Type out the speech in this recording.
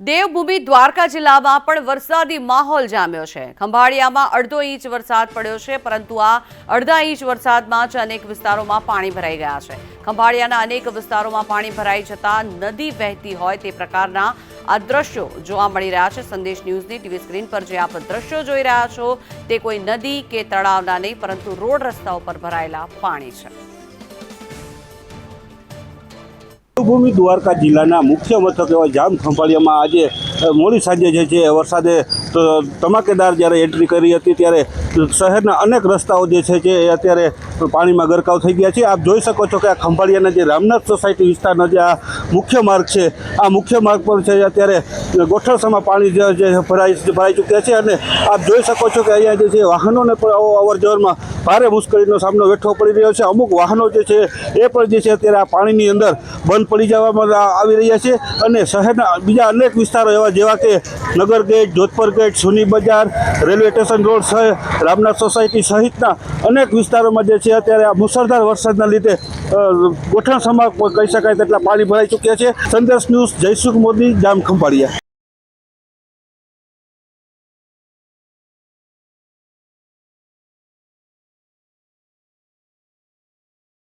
દેવભૂમિ દ્વારકા જિલ્લામાં પણ વરસાદી માહોલ જામ્યો છે. ખંભાળિયામાં અડધો ઇંચ વરસાદ પડ્યો છે, પરંતુ આ અડધા ઇંચ વરસાદમાં જ અનેક વિસ્તારોમાં પાણી ભરાઈ ગયા છે. ખંભાળિયાના અનેક વિસ્તારોમાં પાણી ભરાઈ જતા નદી વહેતી હોય તે પ્રકારના આ દ્રશ્યો જોવા મળી રહ્યા છે. સંદેશ ન્યૂઝની ટીવી સ્ક્રીન પર જે આપ દ્રશ્યો જોઈ રહ્યા છો, તે કોઈ નદી કે તળાવના નહીં, પરંતુ રોડ રસ્તાઓ પર ભરાયેલા પાણી છે. દેવભૂમિ દ્વારકા જિલ્લાના મુખ્ય મથક એવા જામ ખંભાળિયામાં આજે મોડી સાંજે જે છે વરસાદે ધમાકેદાર જ્યારે એન્ટ્રી કરી હતી ત્યારે શહેરના અનેક રસ્તાઓ જે છે એ અત્યારે પાણીમાં ગરકાવ થઈ ગયા છે. આપ જોઈ શકો છો કે આ ખંભાળિયાના જે રામનાથ સોસાયટી વિસ્તારનો જે આ મુખ્ય માર્ગ છે, આ મુખ્ય માર્ગ પર છે અત્યારે ગોઠણસામાં પાણી જે ભરાઈ ભરાઈ ચૂક્યા છે અને આપ જોઈ શકો છો કે અહીંયા જે છે વાહનોને પણ અવર જવરમાં ભારે મુશ્કેલીનો સામનો વેઠવો પડી રહ્યો છે. અમુક વાહનો જે છે, એ પણ જે છે, અત્યારે આ પાણીની અંદર બંધ પડી જવામાં આવી રહ્યા છે અને શહેરના બીજા અનેક વિસ્તારો એવા જેવા કે નગર ગેટ, જોધપર ગેટ, સુની બજાર, railway station road Ramnath society સહિતના અનેક વિસ્તારોમાં જે છે, અત્યારે આ મુસળધાર વરસાદના લીધે ગોઠણ ગોઠણસમાં કહી શકાય તેટલા પાણી ભરાઈ ચૂક્યા છે. સંદેશ ન્યૂઝ જયસુખ મોદી જામ ખંભાળિયા